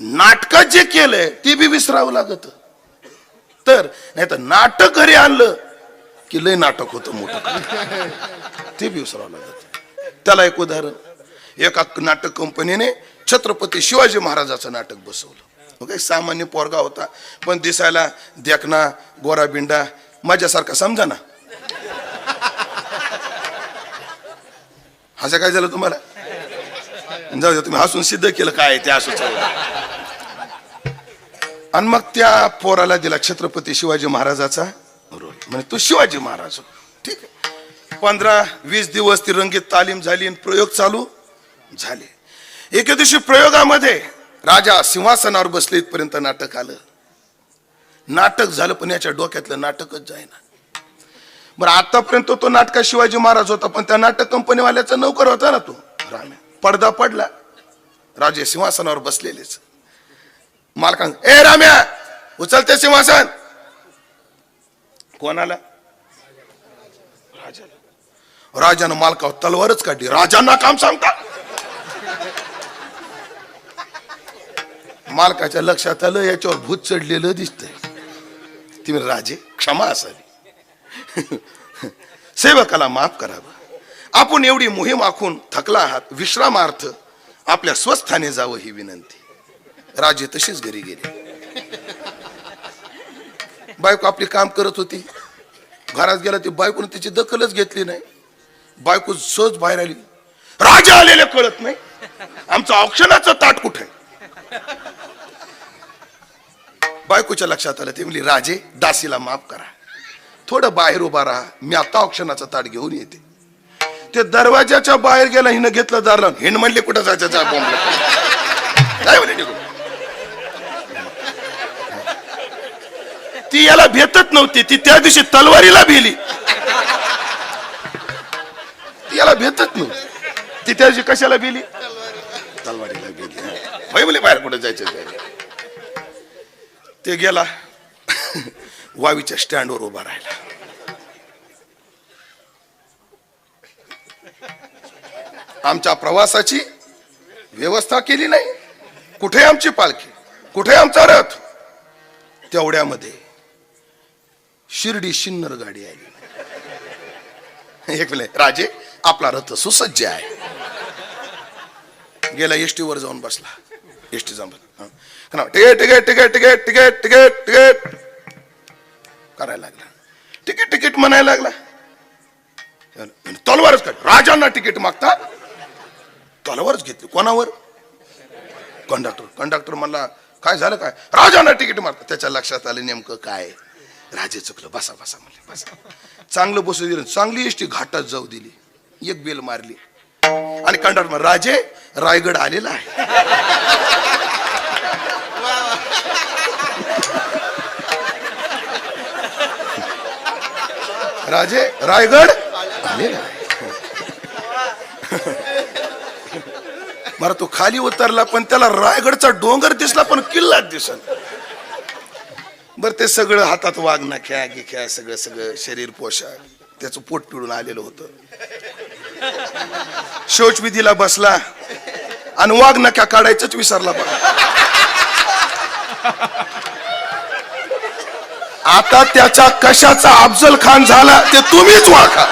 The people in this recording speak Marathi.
नाटकात जे केलंय ते बी विसरावं लागत. तर नाही तर नाटक घरी आणलं की लय नाटक होतं मोठं. ते बी विसरावं लागत. त्याला एक उदाहरण. एका नाटक कंपनीने छत्रपती शिवाजी महाराजाचं नाटक बसवलं. ओके सामान्य पोरगा होता. पण दिसायला देखना गोरा बिंडा माझ्यासारखा समजा ना. असं काय झालं तुम्हाला? जाऊ दे तुम्ही हसून सिद्ध केलं काय ते असं चालू आणि मग त्या पोराला दिला छत्रपती शिवाजी महाराजाचा रोल. म्हणजे तो शिवाजी महाराज हो. ठीक आहे. पंधरा वीस दिवस ती रंगीत तालीम झाली आणि प्रयोग चालू झाले. एके दिवशी प्रयोगामध्ये राजा सिंहासनावर बसले इथपर्यंत नाटक आलं. नाटक झालं पण याच्या डोक्यातलं नाटकच जाईना बरं आतापर्यंत तो नाटका शिवाजी महाराज होता पण त्या नाटक कंपनीवाल्याचा नोकर होता ना तो राम्या पडदा पडला. राजे सिंहासनावर बसलेलेच. मालकां ए राम्या उचलते सिंहासन. कोणाला? राजाला. राजानं मालकावर तलवारच काढली. राजांना काम सांगता. मालकाच्या लक्षात आलं याच्यावर भूत चढलेलं दिसतंय. ती राजे क्षमा असावी. सेवकाला माफ करावं. आपण एवढी मोहीम आखून थकला आहात. विश्रामार्थ आपल्या स्वस्थाने जावं ही विनंती. राजे तशीच घरी गेले. बायको आपली काम करत होती. घरात गेला ती बायकोनं तिची दखलच घेतली नाही. बायको सहज बाहेर आली. राजा आलेले कळत नाही. आमचं औक्षणाचं ताट कुठे? बायकोच्या लक्षात आलं ते म्हणली राजे दासीला माफ करा. थोडं बाहेर उभा राहा. मी आता औक्षणाचं ताट घेऊन येते. ते दरवाजाच्या बाहेर गेला हिनं घेतलं दारला हिन म्हणले कुठं जायचं? जा बोंबलं. काय म्हणे ती याला भेटत नव्हती. ती त्या दिवशी तलवारीला भेली. ती याला भेटत नव्हती. ती त्या दिवशी कशाला भेली? तलवारीला भेली हा. बाहेर कुठं जायचं जायचं. ते गेला. वावीच्या स्टँडवर उभा राहिला. आमच्या प्रवासाची व्यवस्था केली नाही. कुठे आमची पालखी? कुठे आमचा रथ? तेवढ्यामध्ये शिर्डी शिन्नर गाडी आली. एक मिनिट राजे आपला रथ सुसज्ज आहे. गेला एसटी वर जाऊन बसला. एसटी जाऊन बसला. Ticket ticket ticket ticket ticket ticket ticket ticket ticket करायला लागला. तिकीट तिकीट म्हणायला लागला. तलवारच काढ राजांना तिकीट मागता तलवारच घेतली. कोणावर? कंडक्टर कंडक्टर म्हणला काय झालं काय? राजांना तिकीट मारता त्याच्या लक्षात आलं नेमकं काय? राजे चुकलं. बसा बसा म्हणले बसा. चांगलं बसू दिलं. चांगली एसटी घाटात जाऊ दिली. एक बेल मारली. आणि कंडक्टर राजे रायगड आलेला आहे. राजे रायगड आलेला आहे. मला तो खाली उतरला पण त्याला रायगडचा डोंगर दिसला पण किल्लाच दिसल बर ते सगळं हातात वाघ नाख्या खेळा सगळं सगळं शरीर पोशाख त्याचं पोट पिळून आलेलं होतं. शौचविधीला बसला आणि वाघ नख्या काढायचंच विसरला बघा. आता त्याचा कशाचा अफजल खान झाला ते तुम्हीच वाका